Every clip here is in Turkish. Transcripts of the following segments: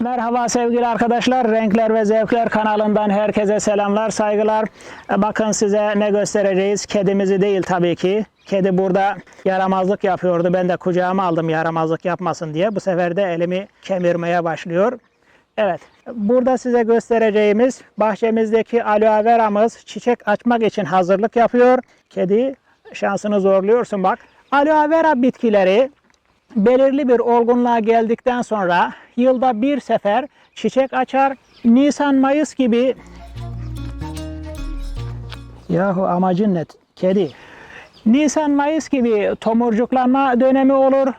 Merhaba sevgili arkadaşlar. Renkler ve Zevkler kanalından herkese selamlar, saygılar. Bakın size ne göstereceğiz. Kedimizi değil tabii ki. Kedi burada yaramazlık yapıyordu. Ben de kucağıma aldım yaramazlık yapmasın diye. Bu sefer de elimi kemirmeye başlıyor. Evet, burada size göstereceğimiz bahçemizdeki aloe veramız çiçek açmak için hazırlık yapıyor. Kedi şansını zorluyorsun bak. Aloe vera bitkileri belirli bir olgunluğa geldikten sonra yılda bir sefer çiçek açar. Nisan-Mayıs gibi Yahu amacın ne? Kedi. Nisan-Mayıs gibi tomurcuklanma dönemi olur.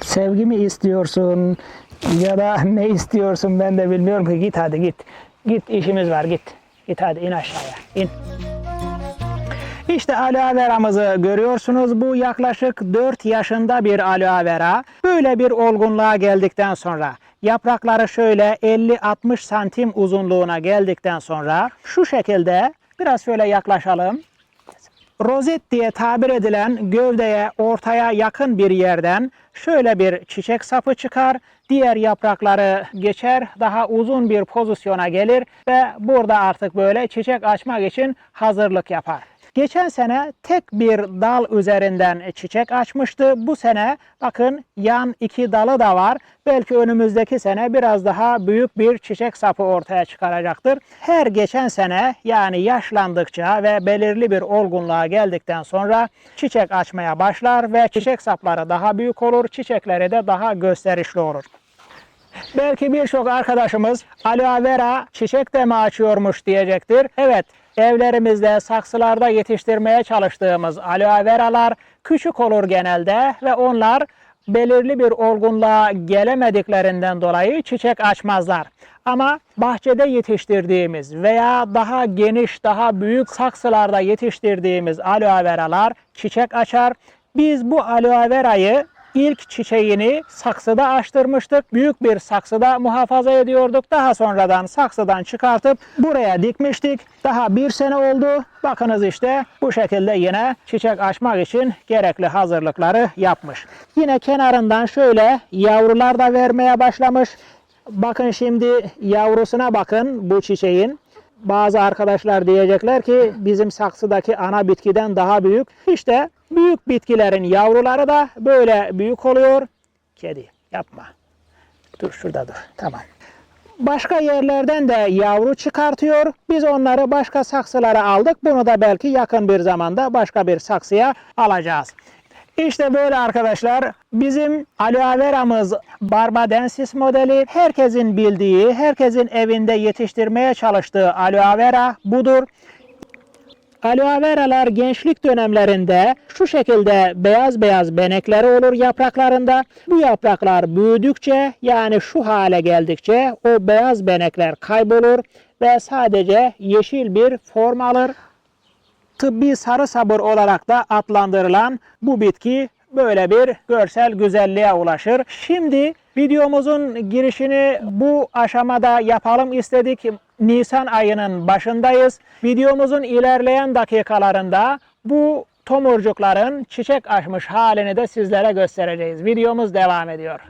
Sevgi mi istiyorsun ya da ne istiyorsun ben de bilmiyorum ki git hadi git. Git işimiz var git. Git hadi in aşağıya in. İşte aloe veramızı görüyorsunuz. Bu yaklaşık 4 yaşında bir aloe vera. Böyle bir olgunluğa geldikten sonra yaprakları şöyle 50-60 santim uzunluğuna geldikten sonra şu şekilde biraz şöyle yaklaşalım rozet diye tabir edilen gövdeye ortaya yakın bir yerden şöyle bir çiçek sapı çıkar. Diğer yaprakları geçer, daha uzun bir pozisyona gelir ve burada artık böyle çiçek açmak için hazırlık yapar. Geçen sene tek bir dal üzerinden çiçek açmıştı. Bu sene bakın yan iki dalı da var. Belki önümüzdeki sene biraz daha büyük bir çiçek sapı ortaya çıkaracaktır. Her geçen sene yani yaşlandıkça ve belirli bir olgunluğa geldikten sonra çiçek açmaya başlar ve çiçek sapları daha büyük olur, çiçekleri de daha gösterişli olur. Belki birçok arkadaşımız aloe vera çiçek de mi açıyormuş diyecektir. Evet, evlerimizde, saksılarda yetiştirmeye çalıştığımız aloe veralar küçük olur genelde ve onlar belirli bir olgunluğa gelemediklerinden dolayı çiçek açmazlar. Ama bahçede yetiştirdiğimiz veya daha geniş, daha büyük saksılarda yetiştirdiğimiz aloe veralar çiçek açar. Biz bu aloe verayı ilk çiçeğini saksıda açtırmıştık. Büyük bir saksıda muhafaza ediyorduk. Daha sonradan saksıdan çıkartıp buraya dikmiştik. Daha bir sene oldu. Bakınız işte bu şekilde yine çiçek açmak için gerekli hazırlıkları yapmış. Yine kenarından şöyle yavrular da vermeye başlamış. Bakın şimdi yavrusuna bakın bu çiçeğin. Bazı arkadaşlar diyecekler ki bizim saksıdaki ana bitkiden daha büyük. İşte büyük bitkilerin yavruları da böyle büyük oluyor. Kedi yapma. Dur şurada dur. Tamam. Başka yerlerden de yavru çıkartıyor. Biz onları başka saksılara aldık. Bunu da belki yakın bir zamanda başka bir saksıya alacağız. İşte böyle arkadaşlar bizim aloe veramız barbadensis modeli herkesin bildiği, herkesin evinde yetiştirmeye çalıştığı aloe vera budur. Aloe gençlik dönemlerinde şu şekilde beyaz beyaz benekleri olur yapraklarında. Bu yapraklar büyüdükçe yani şu hale geldikçe o beyaz benekler kaybolur ve sadece yeşil bir form alır tıbbi sarı sabır olarak da adlandırılan bu bitki böyle bir görsel güzelliğe ulaşır. Şimdi videomuzun girişini bu aşamada yapalım istedik. Nisan ayının başındayız. Videomuzun ilerleyen dakikalarında bu tomurcukların çiçek açmış halini de sizlere göstereceğiz. Videomuz devam ediyor.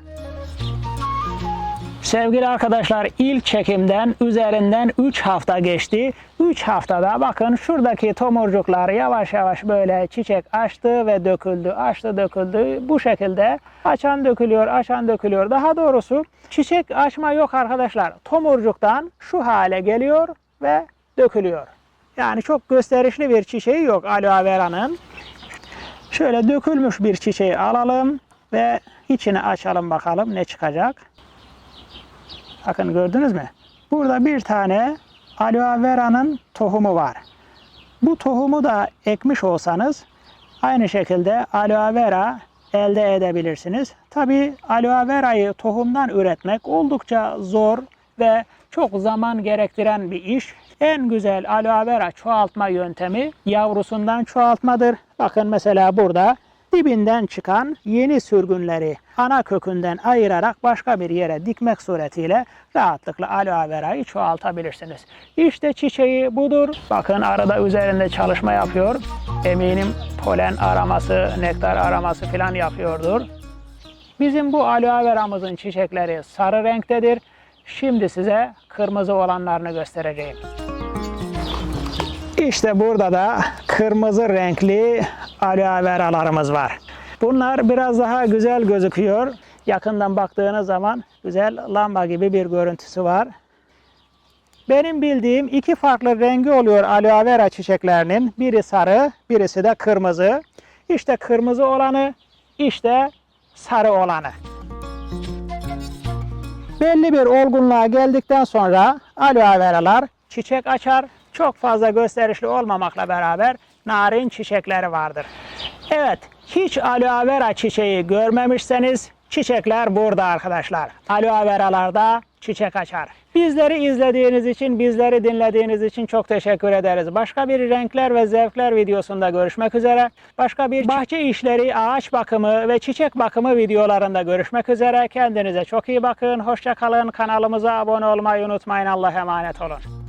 Sevgili arkadaşlar ilk çekimden üzerinden 3 hafta geçti. 3 haftada bakın şuradaki tomurcuklar yavaş yavaş böyle çiçek açtı ve döküldü. Açtı döküldü. Bu şekilde açan dökülüyor, açan dökülüyor. Daha doğrusu çiçek açma yok arkadaşlar. Tomurcuktan şu hale geliyor ve dökülüyor. Yani çok gösterişli bir çiçeği yok aloe vera'nın. Şöyle dökülmüş bir çiçeği alalım ve içini açalım bakalım ne çıkacak. Bakın gördünüz mü? Burada bir tane aloe vera'nın tohumu var. Bu tohumu da ekmiş olsanız aynı şekilde aloe vera elde edebilirsiniz. Tabi aloe vera'yı tohumdan üretmek oldukça zor ve çok zaman gerektiren bir iş. En güzel aloe vera çoğaltma yöntemi yavrusundan çoğaltmadır. Bakın mesela burada dibinden çıkan yeni sürgünleri ana kökünden ayırarak başka bir yere dikmek suretiyle rahatlıkla aloe verayı çoğaltabilirsiniz. İşte çiçeği budur. Bakın arada üzerinde çalışma yapıyor. Eminim polen araması, nektar araması falan yapıyordur. Bizim bu aloe veramızın çiçekleri sarı renktedir. Şimdi size kırmızı olanlarını göstereceğim. İşte burada da kırmızı renkli aloe veralarımız var. Bunlar biraz daha güzel gözüküyor. Yakından baktığınız zaman güzel lamba gibi bir görüntüsü var. Benim bildiğim iki farklı rengi oluyor aloe vera çiçeklerinin. Biri sarı, birisi de kırmızı. İşte kırmızı olanı, işte sarı olanı. Belli bir olgunluğa geldikten sonra aloe veralar çiçek açar. Çok fazla gösterişli olmamakla beraber narin çiçekleri vardır. Evet, hiç aloe vera çiçeği görmemişseniz çiçekler burada arkadaşlar. Aloe veralarda çiçek açar. Bizleri izlediğiniz için, bizleri dinlediğiniz için çok teşekkür ederiz. Başka bir renkler ve zevkler videosunda görüşmek üzere. Başka bir bahçe işleri, ağaç bakımı ve çiçek bakımı videolarında görüşmek üzere. Kendinize çok iyi bakın. Hoşça kalın. Kanalımıza abone olmayı unutmayın. Allah'a emanet olun.